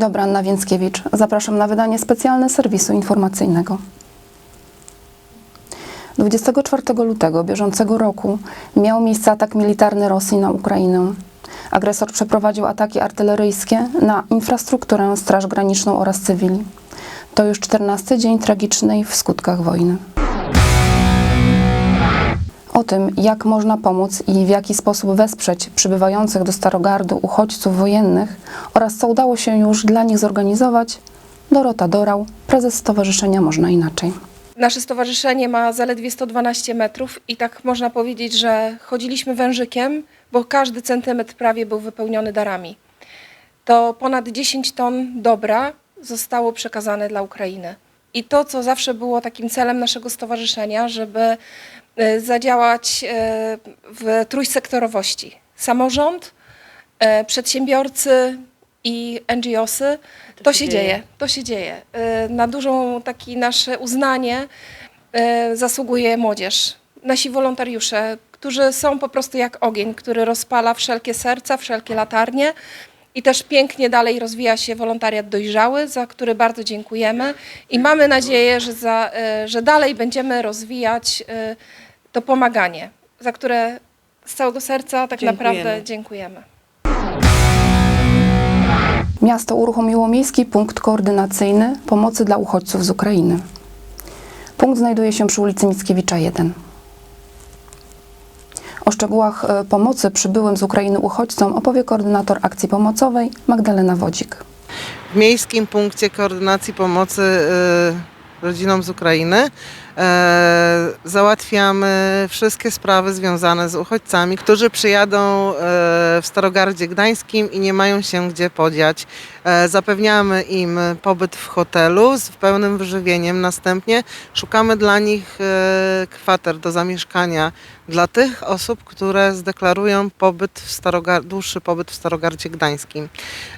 dobry, Anna Więckiewicz. Zapraszam na wydanie specjalne serwisu informacyjnego. 24 lutego bieżącego roku miał miejsce atak militarny Rosji na Ukrainę. Agresor przeprowadził ataki artyleryjskie na infrastrukturę, Straż Graniczną oraz cywili. To już 14 dzień tragicznej w skutkach wojny. O tym, jak można pomóc i w jaki sposób wesprzeć przybywających do Starogardu uchodźców wojennych oraz co udało się już dla nich zorganizować, Dorota Dorał, prezes Stowarzyszenia Można Inaczej. Nasze stowarzyszenie ma zaledwie 112 metrów i tak można powiedzieć, że chodziliśmy wężykiem, bo każdy centymetr prawie był wypełniony darami. To ponad 10 ton dobra zostało przekazane dla Ukrainy. I to, co zawsze było takim celem naszego stowarzyszenia, żeby zadziałać e, w trójsektorowości. Samorząd, e, przedsiębiorcy i NGOsy, to, się dzieje. to się dzieje. E, Na dużą takie nasze uznanie e, zasługuje młodzież, nasi wolontariusze, którzy są po prostu jak ogień, który rozpala wszelkie serca, wszelkie latarnie. I też pięknie dalej rozwija się wolontariat dojrzały, za który bardzo dziękujemy i mamy nadzieję, że, za, e, że dalej będziemy rozwijać e, to pomaganie, za które z całego serca tak Dziękujemy. naprawdę dziękujemy. Miasto uruchomiło miejski punkt koordynacyjny pomocy dla uchodźców z Ukrainy. Punkt znajduje się przy ulicy Mickiewicza 1. O szczegółach e, pomocy przybyłym z Ukrainy uchodźcom opowie koordynator akcji pomocowej Magdalena Wodzik. W Miejskim Punkcie Koordynacji Pomocy y, Rodzinom z Ukrainy e, załatwiamy wszystkie sprawy związane z uchodźcami, którzy przyjadą e, w Starogardzie Gdańskim i nie mają się gdzie podziać. E, Zapewniamy im pobyt w hotelu z pełnym wyżywieniem. Następnie szukamy dla nich e, kwater do zamieszkania dla tych osób, które zdeklarują pobyt w Starogar- dłuższy pobyt w Starogardzie Gdańskim.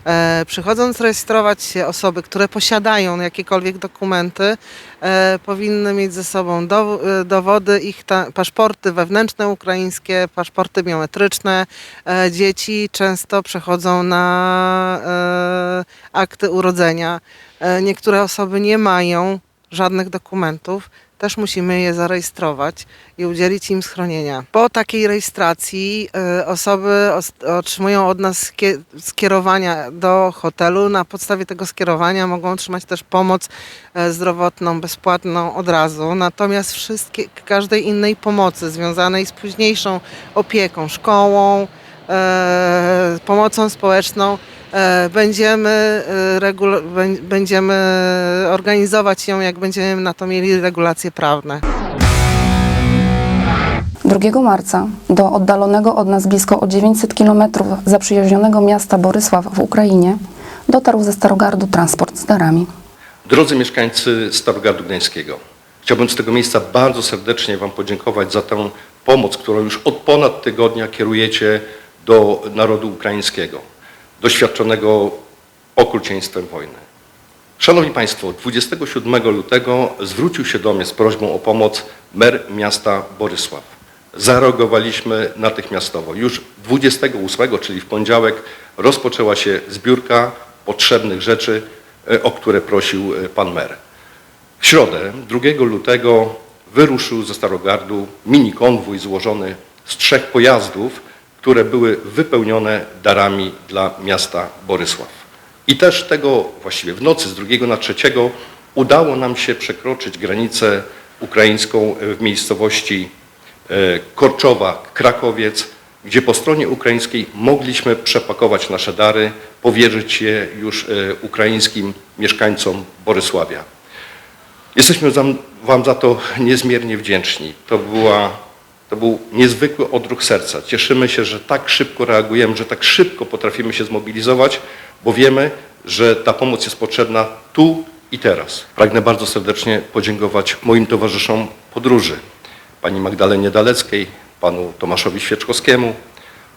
E, przychodząc rejestrować się osoby, które posiadają jakiekolwiek dokumenty, e, powinny mieć ze sobą dow- e, dowody, ich ta- paszporty wewnętrzne ukraińskie, paszporty biometryczne. E, dzieci często przechodzą na e, akty urodzenia. E, niektóre osoby nie mają żadnych dokumentów. Też musimy je zarejestrować i udzielić im schronienia. Po takiej rejestracji e, osoby os- otrzymują od nas skie- skierowania do hotelu. Na podstawie tego skierowania mogą otrzymać też pomoc e, zdrowotną, bezpłatną od razu. Natomiast wszystkie, każdej innej pomocy związanej z późniejszą opieką, szkołą, e, pomocą społeczną będziemy, e, regul- bę- będziemy organizować ją, jak będziemy na to mieli regulacje prawne. 2 marca do oddalonego od nas blisko o 900 km zaprzyjaźnionego miasta Borysław w Ukrainie dotarł ze Starogardu transport z darami. Drodzy mieszkańcy Starogardu Gdańskiego, chciałbym z tego miejsca bardzo serdecznie Wam podziękować za tę pomoc, którą już od ponad tygodnia kierujecie do narodu ukraińskiego, doświadczonego okrucieństwem wojny. Szanowni Państwo, 27 lutego zwrócił się do mnie z prośbą o pomoc mer miasta Borysław. Zareagowaliśmy natychmiastowo. Już 28, czyli w poniedziałek, rozpoczęła się zbiórka potrzebnych rzeczy, e, o które prosił e, pan mer. W środę, 2 lutego, wyruszył ze Starogardu mini konwój złożony z trzech pojazdów, które były wypełnione darami dla miasta Borysław. I też tego właściwie w nocy z 2 na 3 udało nam się przekroczyć granicę ukraińską w miejscowości e, Korczowa, Krakowiec, gdzie po stronie ukraińskiej mogliśmy przepakować nasze dary, powierzyć je już e, ukraińskim mieszkańcom Borysławia. Jesteśmy Wam za to niezmiernie wdzięczni. To, była, to był niezwykły odruch serca. Cieszymy się, że tak szybko reagujemy, że tak szybko potrafimy się zmobilizować, bo wiemy, że ta pomoc jest potrzebna tu i teraz. Pragnę bardzo serdecznie podziękować moim towarzyszom podróży, pani Magdalenie Daleckiej, panu Tomaszowi Świeczkowskiemu,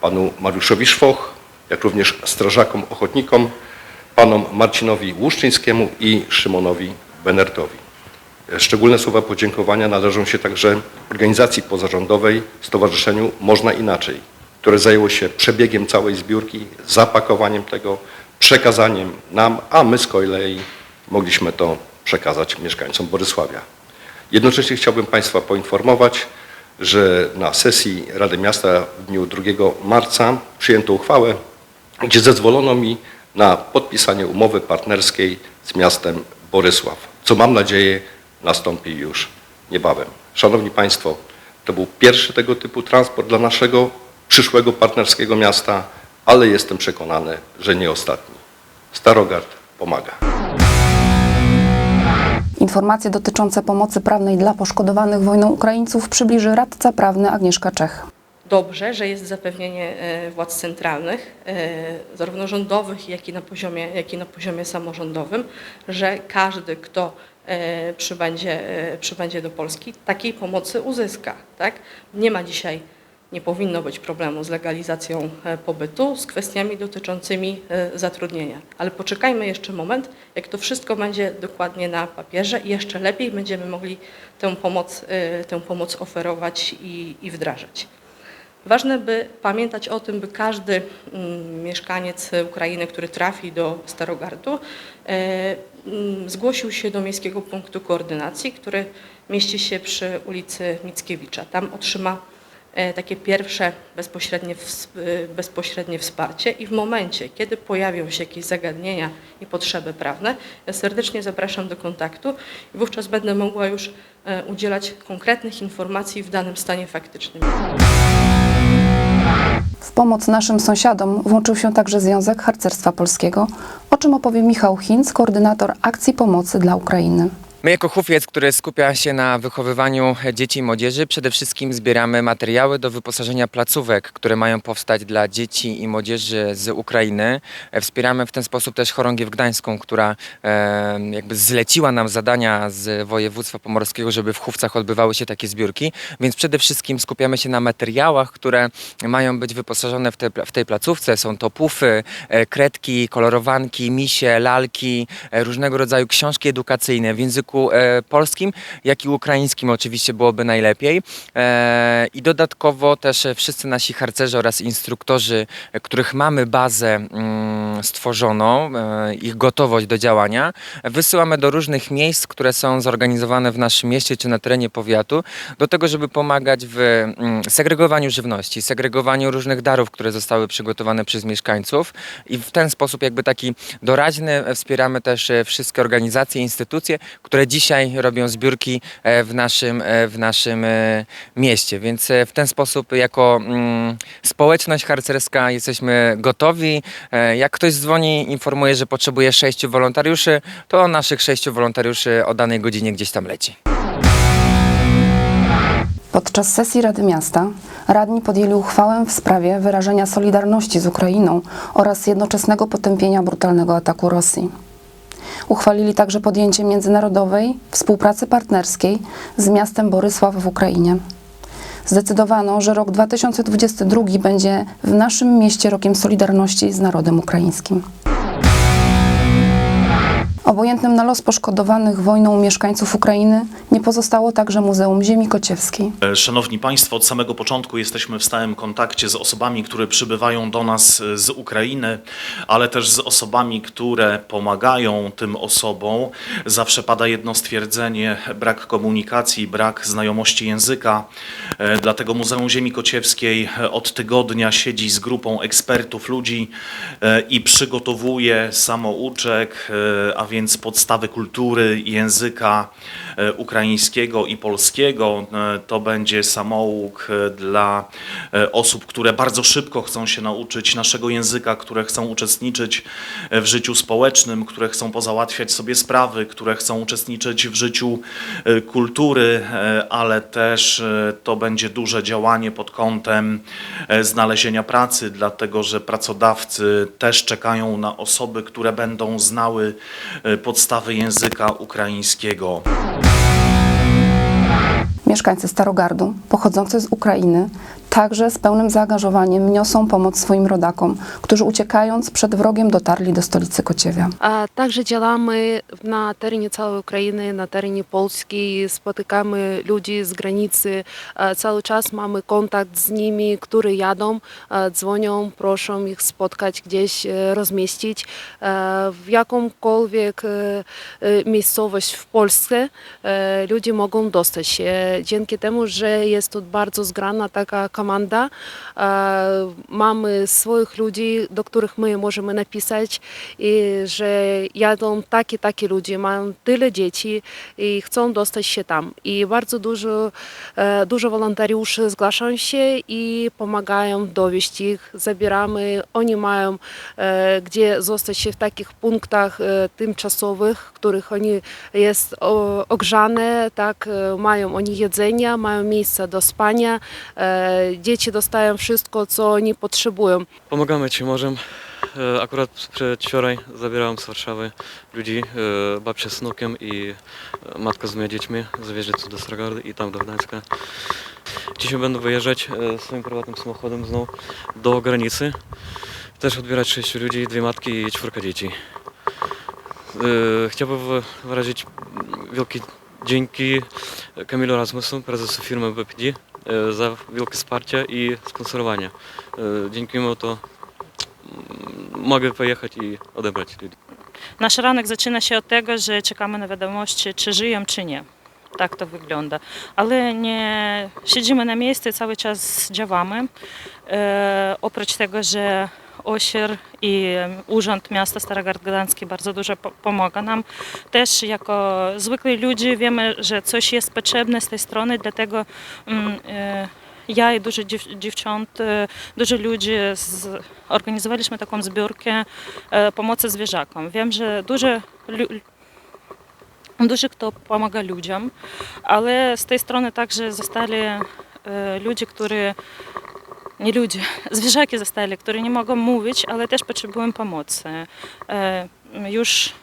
panu Mariuszowi Szwoch, jak również strażakom ochotnikom, panom Marcinowi Łuszczyńskiemu i Szymonowi Benertowi. Szczególne słowa podziękowania należą się także organizacji pozarządowej Stowarzyszeniu Można Inaczej, które zajęło się przebiegiem całej zbiórki, zapakowaniem tego, przekazaniem nam, a my z kolei mogliśmy to przekazać mieszkańcom Borysławia. Jednocześnie chciałbym Państwa poinformować, że na sesji Rady Miasta w dniu 2 marca przyjęto uchwałę, gdzie zezwolono mi na podpisanie umowy partnerskiej z miastem Borysław, co mam nadzieję nastąpi już niebawem. Szanowni Państwo, to był pierwszy tego typu transport dla naszego przyszłego partnerskiego miasta, ale jestem przekonany, że nie ostatni. Starogard pomaga. Informacje dotyczące pomocy prawnej dla poszkodowanych wojną Ukraińców przybliży radca prawny Agnieszka Czech. dobrze, że jest zapewnienie e, władz centralnych, e, zarówno rządowych, jak i na poziomie, jak i na poziomie samorządowym, że każdy, kto przybędzie, e, przybędzie do Polski, takiej pomocy uzyska. Tak? Nie ma dzisiaj, nie powinno być problemu z legalizacją e, pobytu, z kwestiami dotyczącymi e, zatrudnienia. Ale poczekajmy jeszcze moment, jak to wszystko będzie dokładnie na papierze i jeszcze lepiej będziemy mogli tę pomoc, e, tę pomoc oferować i, i wdrażać. Ważne, by pamiętać o tym, by każdy mm, mieszkaniec Ukrainy, który trafi do Starogardu, e, zgłosił się do Miejskiego Punktu Koordynacji, który mieści się przy ulicy Mickiewicza. Tam otrzyma e, takie pierwsze bezpośrednie, e, bezpośrednie wsparcie i w momencie, kiedy pojawią się jakieś zagadnienia i potrzeby prawne, ja serdecznie zapraszam do kontaktu i wówczas będę mogła już e, udzielać konkretnych informacji w danym stanie faktycznym. Pomoc naszym sąsiadom włączył się także Związek Harcerstwa Polskiego, o czym opowie Michał Hinz, koordynator akcji pomocy dla Ukrainy. My jako Hufiec, który skupia się na wychowywaniu dzieci i młodzieży, przede wszystkim zbieramy materiały do wyposażenia placówek, które mają powstać dla dzieci i młodzieży z Ukrainy. E, Wspieramy w ten sposób też Chorągiew Gdańską, która e, jakby zleciła nam zadania z województwa pomorskiego, żeby w Chówcach odbywały się takie zbiórki, więc przede wszystkim skupiamy się na materiałach, które mają być wyposażone w, te, w tej placówce. Są to pufy, e, kredki, kolorowanki, misie, lalki, e, różnego rodzaju książki edukacyjne w języku e, polskim, jak i ukraińskim oczywiście byłoby najlepiej. E, I dodatkowo też e, wszyscy nasi harcerze oraz instruktorzy, których mamy bazę mm, stworzoną, ich gotowość do działania, wysyłamy do różnych miejsc, które są zorganizowane w naszym mieście czy na terenie powiatu, do tego, żeby pomagać w mm, segregowaniu żywności, segregowaniu różnych darów, które zostały przygotowane przez mieszkańców i w ten sposób jakby taki doraźny wspieramy też wszystkie organizacje, instytucje, które dzisiaj robią zbiórki e, w naszym, e, w naszym e, mieście. Więc w ten sposób jako mm, społeczność harcerska jesteśmy gotowi. Jak ktoś dzwoni, informuje, że potrzebuje sześciu wolontariuszy, to naszych sześciu wolontariuszy o danej godzinie gdzieś tam leci. Podczas sesji Rady Miasta radni podjęli uchwałę w sprawie wyrażenia solidarności z Ukrainą oraz jednoczesnego potępienia brutalnego ataku Rosji. Uchwalili także podjęcie międzynarodowej współpracy partnerskiej z miastem Borysław w Ukrainie. Zdecydowano, że rok 2022 będzie w naszym mieście rokiem solidarności z narodem ukraińskim. Obojętnym na los poszkodowanych wojną mieszkańców Ukrainy nie pozostało także Muzeum Ziemi Kociewskiej. E, Szanowni Państwo, od samego początku jesteśmy w stałym kontakcie z osobami, które przybywają do nas e, z Ukrainy, ale też z osobami, które pomagają tym osobom. Zawsze pada jedno stwierdzenie: brak komunikacji, brak znajomości języka. E, Dlatego Muzeum Ziemi Kociewskiej od tygodnia siedzi z grupą ekspertów, ludzi i przygotowuje samouczek, a więc podstawy kultury, języka e, ukraińskiego i polskiego. E, To będzie samouk e, dla osób, które bardzo szybko chcą się nauczyć naszego języka, które chcą uczestniczyć w życiu społecznym, które chcą pozałatwiać sobie sprawy, które chcą uczestniczyć w życiu kultury, ale też to będzie duże działanie pod kątem znalezienia pracy, dlatego że pracodawcy też czekają na osoby, które będą znały podstawy języka ukraińskiego. Mieszkańcy Starogardu, pochodzący z Ukrainy, Także z pełnym zaangażowaniem niosą pomoc swoim rodakom, którzy uciekając przed wrogiem dotarli do stolicy Kociewia. A także działamy na terenie całej Ukrainy, na terenie Polski, spotykamy ludzi z granicy, cały czas mamy kontakt z nimi, którzy jadą, dzwonią, proszą ich spotkać gdzieś, e, rozmieścić e, w jakąkolwiek e, miejscowość w Polsce. Ludzie mogą dostać się. Dzięki temu, że jest tu bardzo zgrana taka komanda, e, mamy swoich ludzi, do których my możemy napisać, i że jadą takie, takie ludzie, mają tyle dzieci i chcą dostać się tam. I bardzo dużo, e, dużo wolontariuszy zgłaszają się i pomagają dowieść ich, zabieramy. Oni mają e, gdzie zostać się w takich punktach tymczasowych, w których oni jest ogrzane, tak, mają oni jedzenia, mają miejsce do spania, dzieci dostają wszystko, co oni potrzebują. Pomagamy czym możemy. E, Akurat przedwczoraj zabierałem z Warszawy ludzi, e, babcia z wnukiem i e, matka z dwiema dziećmi. Zawieźli tu do Starogardu i tam do Gdańska. Dzisiaj będę wyjeżdżać swoim prywatnym samochodem znowu do granicy. Też odbierać sześciu ludzi, dwie matki i czwórka dzieci. Chciałbym wy- wyrazić wielkie dzięki Kamilu Rasmusu, prezesu firmy BPD, za wielkie wsparcie i sponsorowanie. E, Dzięki mu to mm, mogę pojechać i odebrać ludzi. Nasz ranek zaczyna się od tego, że czekamy na wiadomości, czy żyją, czy nie. Tak to wygląda. Ale nie siedzimy na miejscu, cały czas działamy. E, oprócz tego, że OSIR i Urząd Miasta Starogard Gdański bardzo dużo po- pomaga nam. Też jako zwykli ludzie wiemy, że coś jest potrzebne z tej strony, dlatego mm, e, ja i dużo dziew, dziewcząt, dużo ludzi z, organizowaliśmy taką zbiórkę e, pomocy zwierzakom. Wiem, że dużo, lu, dużo kto pomaga ludziom, ale z tej strony także zostali e, nie ludzie, zwierzaki zostali, które nie mogą mówić, ale też potrzebują pomocy. E, Już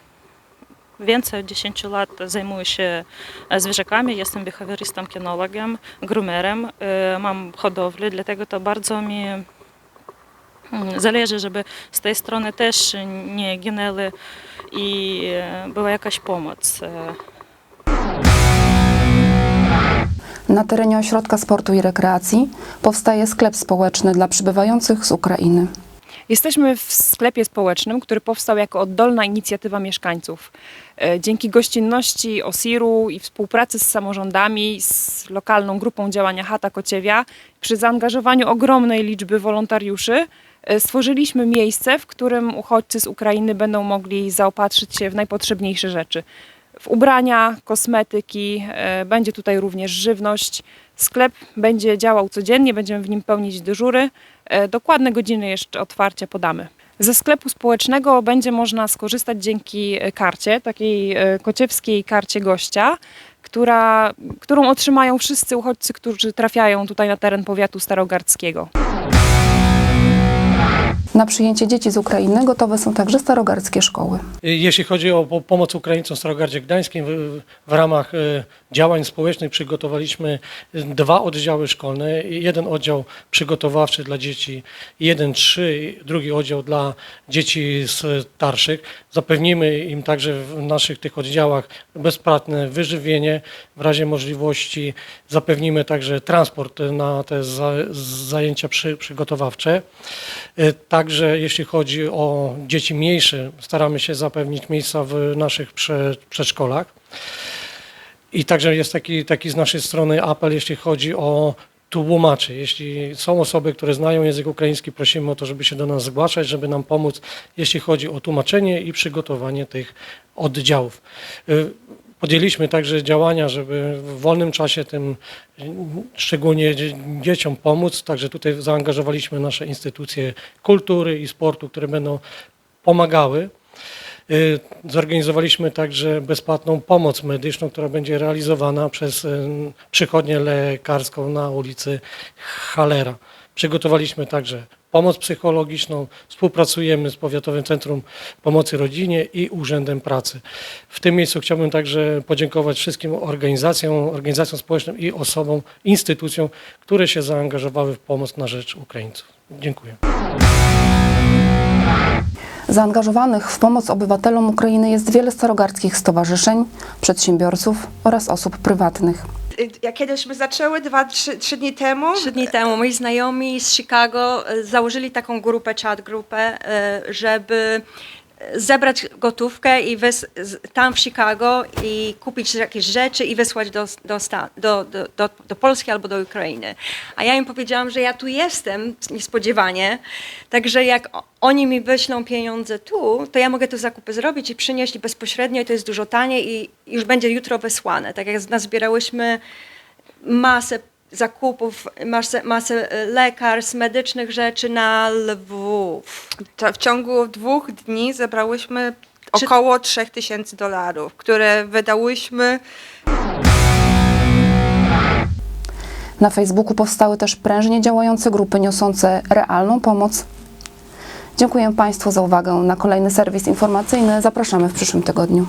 więcej od 10 lat zajmuję się e, zwierzakami, jestem behawiorystą, kinologiem, groomerem, e, mam hodowlę, dlatego to bardzo mi mm, zależy, żeby z tej strony też nie ginęły i była jakaś pomoc. Na terenie Ośrodka Sportu i Rekreacji powstaje sklep społeczny dla przybywających z Ukrainy. Jesteśmy w sklepie społecznym, który powstał jako oddolna inicjatywa mieszkańców. E, Dzięki gościnności OSIR-u i współpracy z samorządami, z lokalną grupą działania Chata Kociewia, przy zaangażowaniu ogromnej liczby wolontariuszy, e, stworzyliśmy miejsce, w którym uchodźcy z Ukrainy będą mogli zaopatrzyć się w najpotrzebniejsze rzeczy. W ubrania, kosmetyki, e, będzie tutaj również żywność. Sklep będzie działał codziennie, będziemy w nim pełnić dyżury. E, Dokładne godziny jeszcze otwarcia podamy. Ze sklepu społecznego będzie można skorzystać dzięki e, karcie, takiej kociewskiej karcie gościa, która, którą otrzymają wszyscy uchodźcy, którzy trafiają tutaj na teren powiatu starogardzkiego. Na przyjęcie dzieci z Ukrainy gotowe są także starogardzkie szkoły. Jeśli chodzi o po- pomoc Ukraińcom w Starogardzie Gdańskim, w, ramach e, działań społecznych przygotowaliśmy dwa oddziały szkolne. Jeden oddział przygotowawczy dla dzieci 1-3, drugi oddział dla dzieci starszych. Zapewnimy im także w naszych tych oddziałach bezpłatne wyżywienie. W razie możliwości zapewnimy także transport na te za, zajęcia przy, przygotowawcze. E, Także jeśli chodzi o dzieci mniejsze, staramy się zapewnić miejsca w naszych prze, przedszkolach. I także jest taki, taki z naszej strony apel, jeśli chodzi o tłumaczy. Jeśli są osoby, które znają język ukraiński, prosimy o to, żeby się do nas zgłaszać, żeby nam pomóc, jeśli chodzi o tłumaczenie i przygotowanie tych oddziałów. Y, Podjęliśmy także działania, żeby w wolnym czasie tym y, szczególnie dzie- dzieciom pomóc. Także tutaj zaangażowaliśmy nasze instytucje kultury i sportu, które będą pomagały. Y, Zorganizowaliśmy także bezpłatną pomoc medyczną, która będzie realizowana przez y, przychodnię lekarską na ulicy Halera. Przygotowaliśmy także pomoc psychologiczną. Współpracujemy z Powiatowym Centrum Pomocy Rodzinie i Urzędem Pracy. W tym miejscu chciałbym także podziękować wszystkim organizacjom, organizacjom społecznym i osobom, instytucjom, które się zaangażowały w pomoc na rzecz Ukraińców. Dziękuję. Zaangażowanych w pomoc obywatelom Ukrainy jest wiele starogardzkich stowarzyszeń, przedsiębiorców oraz osób prywatnych. Jak kiedyśmy zaczęły, dwa, trzy, trzy dni temu, Trzy dni temu moi znajomi z Chicago e, założyli taką grupę, chat grupę, e, żeby zebrać gotówkę i z- tam w Chicago i kupić jakieś rzeczy i wysłać do, do, Sta- do, do, do, do Polski albo do Ukrainy. A ja im powiedziałam, że ja tu jestem niespodziewanie, także jak oni mi wyślą pieniądze tu, to ja mogę te zakupy zrobić i przynieść bezpośrednio i to jest dużo taniej i już będzie jutro wysłane. Tak jak nazbieraliśmy masę zakupów, masę, masę e, lekarstw, medycznych rzeczy na Lwów. to w ciągu dwóch dni zebrałyśmy Czy- około 3000 dolarów, które wydałyśmy Na Facebooku powstały też prężnie działające grupy niosące realną pomoc. Dziękuję Państwu za uwagę. Na kolejny serwis informacyjny zapraszamy w przyszłym tygodniu.